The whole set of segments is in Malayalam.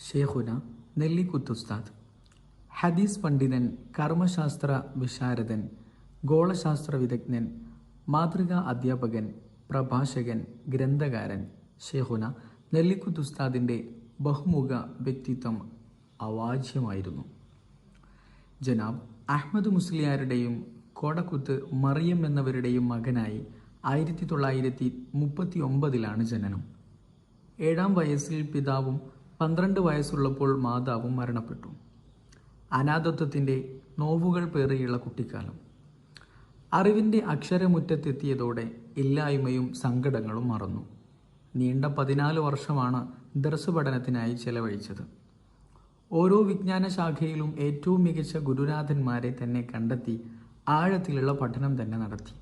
ഷേഖുന നെല്ലിക്കുത്തുസ്താദ് ഹദീസ് പണ്ഡിതൻ കർമ്മശാസ്ത്ര വിശാരദൻ ഗോളശാസ്ത്ര വിദഗ്ധൻ മാതൃകാ അധ്യാപകൻ പ്രഭാഷകൻ ഗ്രന്ഥകാരൻ ഷേഖുന നെല്ലിക്കുത്തുസ്താദിന്റെ ബഹുമുഖ വ്യക്തിത്വം അവാജ്യമായിരുന്നു ജനാബ് അഹമ്മദ് മുസ്ലിയാരുടെയും കോടക്കുത്ത് മറിയം എന്നവരുടെയും മകനായി ആയിരത്തി തൊള്ളായിരത്തി മുപ്പത്തി ഒമ്പതിലാണ് ജനനം. ഏഴാം വയസ്സിൽ പിതാവും പന്ത്രണ്ട് വയസ്സുള്ളപ്പോൾ മാതാവും മരണപ്പെട്ടു. അനാഥത്വത്തിന്റെ നോവുകൾ പേറിയുള്ള കുട്ടിക്കാലം. അറിവിന്റെ അക്ഷരമുറ്റത്തെത്തിയതോടെ ഇല്ലായ്മയും സങ്കടങ്ങളും മറന്നു. നീണ്ട പതിനാല് വർഷമാണ് ദർസ് പഠനത്തിനായി ചെലവഴിച്ചത്. ഓരോ വിജ്ഞാന ശാഖയിലും ഏറ്റവും മികച്ച ഗുരുനാഥന്മാരെ തന്നെ കണ്ടെത്തി ആഴത്തിലുള്ള പഠനം തന്നെ നടത്തി.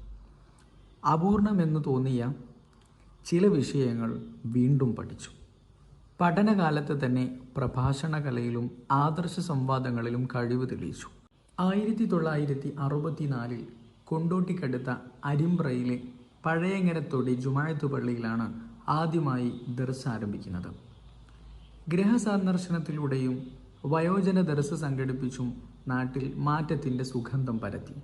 അപൂർണമെന്ന് തോന്നിയ ചില വിഷയങ്ങൾ വീണ്ടും പഠിച്ചു. പഠനകാലത്ത് തന്നെ പ്രഭാഷണ കലയിലും ആദർശ സംവാദങ്ങളിലും കഴിവ് തെളിയിച്ചു. ആയിരത്തി തൊള്ളായിരത്തി അറുപത്തിനാലിൽ കൊണ്ടോട്ടിക്കടുത്ത അരിമ്പ്രയിലെ പഴയങ്ങരത്തൊടി ജുമായത്ത് പള്ളിയിലാണ് ആദ്യമായി ദർസ് ആരംഭിക്കുന്നത്. ഗ്രഹസന്ദർശനത്തിലൂടെയും വയോജന ദർസ് സംഘടിപ്പിച്ചും നാട്ടിൽ മാറ്റത്തിന്റെ സുഗന്ധം പരത്തി.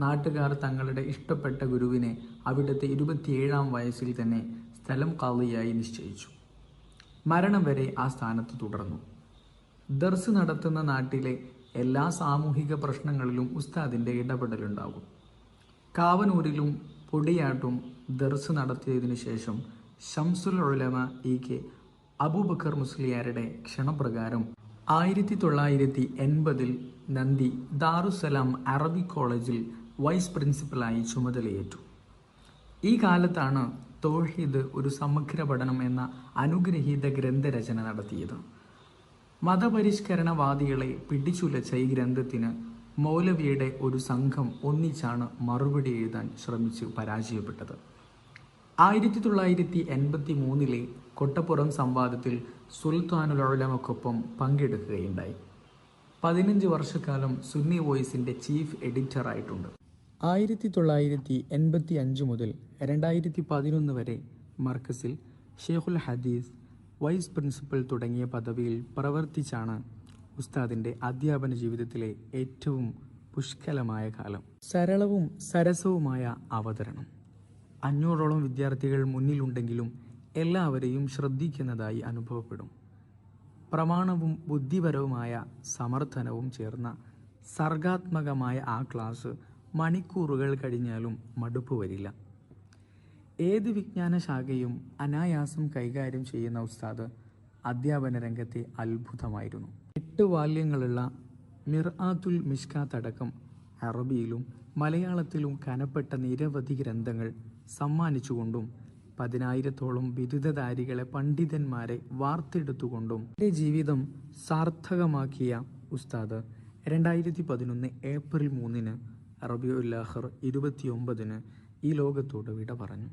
നാട്ടുകാർ തങ്ങളുടെ ഇഷ്ടപ്പെട്ട ഗുരുവിനെ അവിടുത്തെ ഇരുപത്തിയേഴാം വയസ്സിൽ തന്നെ സ്ഥലം കാളിയായി നിശ്ചയിച്ചു. മരണം വരെ ആ സ്ഥാനത്ത് തുടർന്നു. ദർസ് നടത്തുന്ന നാട്ടിലെ എല്ലാ സാമൂഹിക പ്രശ്നങ്ങളിലും ഉസ്താദിന്റെ ഇടപെടലുണ്ടാകും. കാവനൂരിലും പൊടിയാട്ടും ദർസ് നടത്തിയതിനു ശേഷം ഷംസുൽ ഉലമ ഇ കെ അബൂബക്കർ മുസ്ലിയാരുടെ ക്ഷണപ്രകാരം ആയിരത്തി തൊള്ളായിരത്തി എൺപതിൽ നന്ദി ദാറുസലാം അറബിക് കോളേജിൽ വൈസ് പ്രിൻസിപ്പലായി ചുമതലയേറ്റു. ഈ കാലത്താണ് തോഹീദ് ഒരു സമഗ്ര പഠനം എന്ന അനുഗ്രഹീത ഗ്രന്ഥരചന നടത്തിയത്. മതപരിഷ്കരണവാദികളെ പിടിച്ചുലച്ച ഈ ഗ്രന്ഥത്തിന് മൗലവിയുടെ ഒരു സംഘം ഒന്നിച്ചാണ് മറുപടി എഴുതാൻ ശ്രമിച്ച് പരാജയപ്പെട്ടത്. ആയിരത്തി തൊള്ളായിരത്തി എൺപത്തി മൂന്നിലെ കൊട്ടപ്പുറം സംവാദത്തിൽ സുൽത്താനുൽ ഉലമക്കൊപ്പം പങ്കെടുക്കുകയുണ്ടായി. പതിനഞ്ച് വർഷക്കാലം സുന്നി വോയിസിന്റെ ചീഫ് എഡിറ്ററായിട്ടുണ്ട്. ആയിരത്തി തൊള്ളായിരത്തി എൺപത്തി അഞ്ച് മുതൽ രണ്ടായിരത്തി പതിനൊന്ന് വരെ മർക്കസിൽ ഷെയ്ഖുൽ ഹദീസ് വൈസ് പ്രിൻസിപ്പൽ തുടങ്ങിയ പദവിയിൽ പ്രവർത്തിച്ചാണ് ഉസ്താദിന്റെ അധ്യാപന ജീവിതത്തിലെ ഏറ്റവും പുഷ്കലമായ കാലം. സരളവും സരസവുമായ അവതരണം. അഞ്ഞൂറോളം വിദ്യാർത്ഥികൾ മുന്നിലുണ്ടെങ്കിലും എല്ലാവരെയും ശ്രദ്ധിക്കുന്നതായി അനുഭവപ്പെടും. പ്രമാണവും ബുദ്ധിപരവുമായ സമർത്ഥനവും ചേർന്ന സർഗാത്മകമായ ആ ക്ലാസ് മണിക്കൂറുകൾ കഴിഞ്ഞാലും മടുപ്പ് വരില്ല. ഏത് വിജ്ഞാന ശാഖയും അനായാസം കൈകാര്യം ചെയ്യുന്ന ഉസ്താദ് അധ്യാപന രംഗത്തെ അത്ഭുതമായിരുന്നു. എട്ട് വാല്യങ്ങളുള്ള മിർആത്തുൽ മിഷ്കാത്ത് അടക്കം അറബിയിലും മലയാളത്തിലും കനപ്പെട്ട നിരവധി ഗ്രന്ഥങ്ങൾ സമ്മാനിച്ചുകൊണ്ടും പതിനായിരത്തോളം ബിരുദധാരികളെ പണ്ഡിതന്മാരെ വാർത്തെടുത്തുകൊണ്ടും എന്റെ ജീവിതം സാർത്ഥകമാക്കിയ ഉസ്താദ് രണ്ടായിരത്തി പതിനൊന്ന് ഏപ്രിൽ മൂന്നിന് റബിയുല്ലാഹർ ഇരുപത്തിയൊമ്പതിന് ഈ ലോകത്തോട് വിട പറഞ്ഞു.